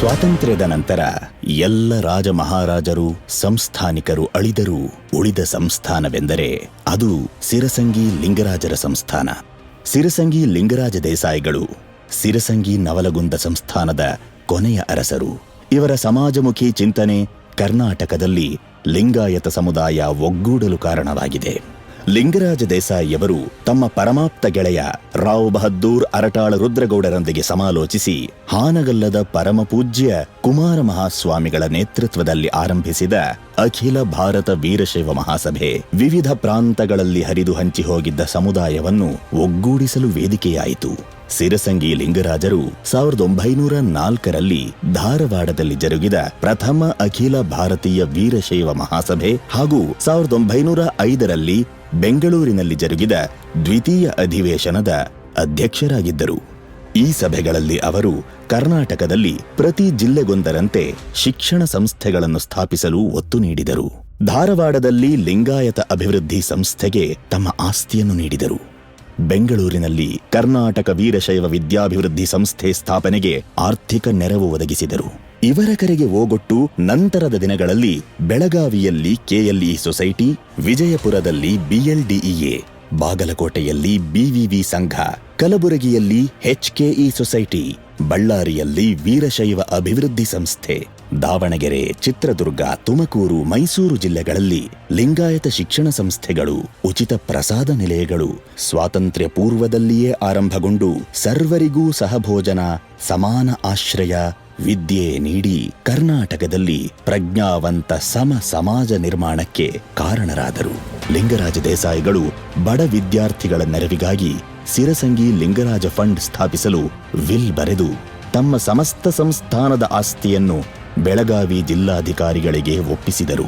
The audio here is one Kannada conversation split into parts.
ಸ್ವಾತಂತ್ರ್ಯದ ನಂತರ ಎಲ್ಲ ರಾಜ ಮಹಾರಾಜರು, ಸಂಸ್ಥಾನಿಕರು ಅಳಿದರೂ ಉಳಿದ ಸಂಸ್ಥಾನವೆಂದರೆ ಅದು ಸಿರಸಂಗಿ ಲಿಂಗರಾಜರ ಸಂಸ್ಥಾನ. ಸಿರಸಂಗಿ ಲಿಂಗರಾಜ ದೇಸಾಯಿಗಳು ಸಿರಸಂಗಿ ನವಲಗುಂದ ಸಂಸ್ಥಾನದ ಕೊನೆಯ ಅರಸರು. ಇವರ ಸಮಾಜಮುಖಿ ಚಿಂತನೆ ಕರ್ನಾಟಕದಲ್ಲಿ ಲಿಂಗಾಯತ ಸಮುದಾಯ ಒಗ್ಗೂಡಲು ಕಾರಣವಾಗಿದೆ. ಲಿಂಗರಾಜ ದೇಸಾಯಿಯವರು ತಮ್ಮ ಪರಮಾಪ್ತ ಗೆಳೆಯ ರಾವ್ ಬಹದ್ದೂರ್ ಅರಟಾಳ ರುದ್ರಗೌಡರೊಂದಿಗೆ ಸಮಾಲೋಚಿಸಿ ಹಾನಗಲ್ಲದ ಪರಮಪೂಜ್ಯ ಕುಮಾರ ಮಹಾಸ್ವಾಮಿಗಳ ನೇತೃತ್ವದಲ್ಲಿ ಆರಂಭಿಸಿದ ಅಖಿಲ ಭಾರತ ವೀರಶೈವ ಮಹಾಸಭೆ, ವಿವಿಧ ಪ್ರಾಂತಗಳಲ್ಲಿ ಹರಿದು ಹಂಚಿ ಹೋಗಿದ್ದ ಸಮುದಾಯವನ್ನು ಒಗ್ಗೂಡಿಸಲು ವೇದಿಕೆಯಾಯಿತು. ಸಿರಸಂಗಿ ಲಿಂಗರಾಜರು ಸಾವಿರದ ಒಂಬೈನೂರ ನಾಲ್ಕರಲ್ಲಿ ಧಾರವಾಡದಲ್ಲಿ ಜರುಗಿದ ಪ್ರಥಮ ಅಖಿಲ ಭಾರತೀಯ ವೀರಶೈವ ಮಹಾಸಭೆ ಹಾಗೂ ಸಾವಿರದ ಒಂಬೈನೂರ ಐದರಲ್ಲಿ ಬೆಂಗಳೂರಿನಲ್ಲಿ ಜರುಗಿದ ದ್ವಿತೀಯ ಅಧಿವೇಶನದ ಅಧ್ಯಕ್ಷರಾಗಿದ್ದರು. ಈ ಸಭೆಗಳಲ್ಲಿ ಅವರು ಕರ್ನಾಟಕದಲ್ಲಿ ಪ್ರತಿ ಜಿಲ್ಲೆಗೊಂದರಂತೆ ಶಿಕ್ಷಣ ಸಂಸ್ಥೆಗಳನ್ನು ಸ್ಥಾಪಿಸಲು ಒತ್ತು ನೀಡಿದರು. ಧಾರವಾಡದಲ್ಲಿ ಲಿಂಗಾಯತ ಅಭಿವೃದ್ಧಿ ಸಂಸ್ಥೆಗೆ ತಮ್ಮ ಆಸ್ತಿಯನ್ನು ನೀಡಿದರು. ಬೆಂಗಳೂರಿನಲ್ಲಿ ಕರ್ನಾಟಕ ವೀರಶೈವ ವಿದ್ಯಾಭಿವೃದ್ಧಿ ಸಂಸ್ಥೆ ಸ್ಥಾಪನೆಗೆ ಆರ್ಥಿಕ ನೆರವು ಒದಗಿಸಿದರು. ಇವರ ಕರೆಗೆ ಓಗೊಟ್ಟು ನಂತರದ ದಿನಗಳಲ್ಲಿ ಬೆಳಗಾವಿಯಲ್ಲಿ ಕೆಎಲ್ಇ ಸೊಸೈಟಿ, ವಿಜಯಪುರದಲ್ಲಿ ಬಿಎಲ್ಡಿಇಎ, ಬಾಗಲಕೋಟೆಯಲ್ಲಿ ಬಿವಿವಿ ಸಂಘ, ಕಲಬುರಗಿಯಲ್ಲಿ ಎಚ್ಕೆಇ ಸೊಸೈಟಿ, ಬಳ್ಳಾರಿಯಲ್ಲಿ ವೀರಶೈವ ಅಭಿವೃದ್ಧಿ ಸಂಸ್ಥೆ. ದಾವಣಗೆರೆ, ಚಿತ್ರದುರ್ಗ, ತುಮಕೂರು, ಮೈಸೂರು ಜಿಲ್ಲೆಗಳಲ್ಲಿ ಲಿಂಗಾಯತ ಶಿಕ್ಷಣ ಸಂಸ್ಥೆಗಳು, ಉಚಿತ ಪ್ರಸಾದ ನಿಲಯಗಳು ಸ್ವಾತಂತ್ರ್ಯ ಪೂರ್ವದಲ್ಲಿಯೇ ಆರಂಭಗೊಂಡು ಸರ್ವರಿಗೂ ಸಹಭೋಜನ, ಸಮಾನ ಆಶ್ರಯ, ವಿದ್ಯೆ ನೀಡಿ ಕರ್ನಾಟಕದಲ್ಲಿ ಪ್ರಜ್ಞಾವಂತ ಸಮ ಸಮಾಜ ನಿರ್ಮಾಣಕ್ಕೆ ಕಾರಣರಾದರು. ಲಿಂಗರಾಜ ದೇಸಾಯಿಗಳು ಬಡ ವಿದ್ಯಾರ್ಥಿಗಳ ನೆರವಿಗಾಗಿ ಸಿರಸಂಗಿ ಲಿಂಗರಾಜ ಫಂಡ್ ಸ್ಥಾಪಿಸಲು ವಿಲ್ ಬರೆದು ತಮ್ಮ ಸಮಸ್ತ ಸಂಸ್ಥಾನದ ಆಸ್ತಿಯನ್ನು ಬೆಳಗಾವಿ ಜಿಲ್ಲಾಧಿಕಾರಿಗಳಿಗೆ ಒಪ್ಪಿಸಿದರು.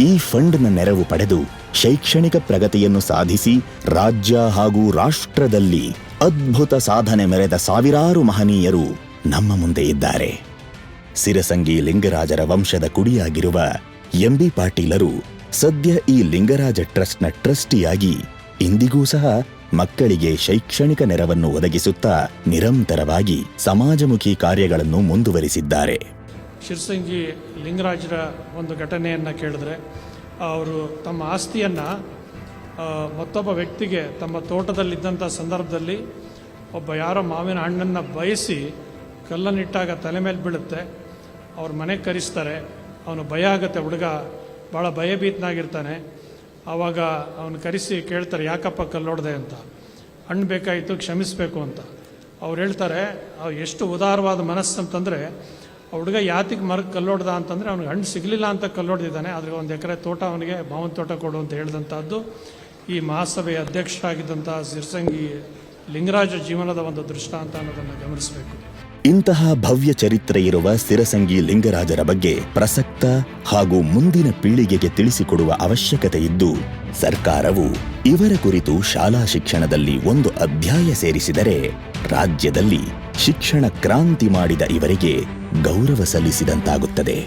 ಈ ಫಂಡ್ನ ನೆರವು ಪಡೆದು ಶೈಕ್ಷಣಿಕ ಪ್ರಗತಿಯನ್ನು ಸಾಧಿಸಿ ರಾಜ್ಯ ಹಾಗೂ ರಾಷ್ಟ್ರದಲ್ಲಿ ಅದ್ಭುತ ಸಾಧನೆ ಮೆರೆದ ಸಾವಿರಾರು ಮಹನೀಯರು ನಮ್ಮ ಮುಂದೆ ಇದ್ದಾರೆ. ಸಿರಸಂಗಿ ಲಿಂಗರಾಜರ ವಂಶದ ಕುಡಿಯಾಗಿರುವ ಎಂಬಿ ಪಾಟೀಲರು ಸದ್ಯ ಈ ಲಿಂಗರಾಜ ಟ್ರಸ್ಟ್ನ ಟ್ರಸ್ಟಿಯಾಗಿ ಇಂದಿಗೂ ಸಹ ಮಕ್ಕಳಿಗೆ ಶೈಕ್ಷಣಿಕ ನೆರವನ್ನು ಒದಗಿಸುತ್ತಾ ನಿರಂತರವಾಗಿ ಸಮಾಜಮುಖಿ ಕಾರ್ಯಗಳನ್ನು ಮುಂದುವರಿಸಿದ್ದಾರೆ. ಶಿರ್ಸಂಗಿ ಲಿಂಗರಾಜರ ಒಂದು ಘಟನೆಯನ್ನು ಕೇಳಿದ್ರೆ, ಅವರು ತಮ್ಮ ಆಸ್ತಿಯನ್ನು ಮತ್ತೊಬ್ಬ ವ್ಯಕ್ತಿಗೆ ತಮ್ಮ ತೋಟದಲ್ಲಿದ್ದಂಥ ಸಂದರ್ಭದಲ್ಲಿ ಒಬ್ಬ ಯಾರೋ ಮಾವಿನ ಹಣ್ಣನ್ನು ಬಯಸಿ ಕಲ್ಲನ್ನಿಟ್ಟಾಗ ತಲೆ ಮೇಲೆ ಬೀಳುತ್ತೆ, ಅವ್ರ ಮನೆಗೆ ಕರೆಸ್ತಾರೆ, ಅವನು ಭಯ ಆಗುತ್ತೆ, ಹುಡುಗ ಭಾಳ ಭಯಭೀತನಾಗಿರ್ತಾನೆ, ಆವಾಗ ಅವನು ಕರೆಸಿ ಕೇಳ್ತಾರೆ, ಯಾಕಪ್ಪ ಕಲ್ಲೊಡ್ದೆ ಅಂತ, ಹಣ್ಣು ಬೇಕಾಯಿತು, ಕ್ಷಮಿಸಬೇಕು ಅಂತ. ಅವ್ರು ಹೇಳ್ತಾರೆ ಎಷ್ಟು ಉದಾರವಾದ ಮನಸ್ಸು ಅಂತಂದರೆ ಹುಡುಗ ಯಾತಿಗೆ ಮರಕ್ಕೆ ಕಲ್ಲೊಡ್ದ ಅಂತಂದರೆ ಅವ್ನಿಗೆ ಹಣ್ಣು ಸಿಗಲಿಲ್ಲ ಅಂತ ಕಲ್ಲೊಡ್ದಿದ್ದಾನೆ. ಆದರೆ ಒಂದು ಎಕರೆ ತೋಟ ಅವನಿಗೆ ಮಾವನ ತೋಟ ಕೊಡು ಅಂತ ಹೇಳಿದಂಥದ್ದು ಈ ಮಹಾಸಭೆಯ ಅಧ್ಯಕ್ಷರಾಗಿದ್ದಂಥ ಸಿರ್ಸಂಗಿ ಲಿಂಗರಾಜ ಜೀವನದ ಒಂದು ದೃಷ್ಟಾಂತ ಅನ್ನೋದನ್ನು ಗಮನಿಸಬೇಕು. ಇಂತಹ ಭವ್ಯ ಚರಿತ್ರೆ ಇರುವ ಸಿರಸಂಗಿ ಲಿಂಗರಾಜರ ಬಗ್ಗೆ ಪ್ರಸಕ್ತ ಹಾಗೂ ಮುಂದಿನ ಪೀಳಿಗೆಗೆ ತಿಳಿಸಿಕೊಡುವ ಅವಶ್ಯಕತೆ ಇದ್ದು ಸರ್ಕಾರವು ಇವರ ಕುರಿತು ಶಾಲಾ ಶಿಕ್ಷಣದಲ್ಲಿ ಒಂದು ಅಧ್ಯಾಯ ಸೇರಿಸಿದರೆ ರಾಜ್ಯದಲ್ಲಿ ಶಿಕ್ಷಣ ಕ್ರಾಂತಿ ಮಾಡಿದ ಇವರಿಗೆ ಗೌರವ ಸಲ್ಲಿಸಿದಂತಾಗುತ್ತದೆ.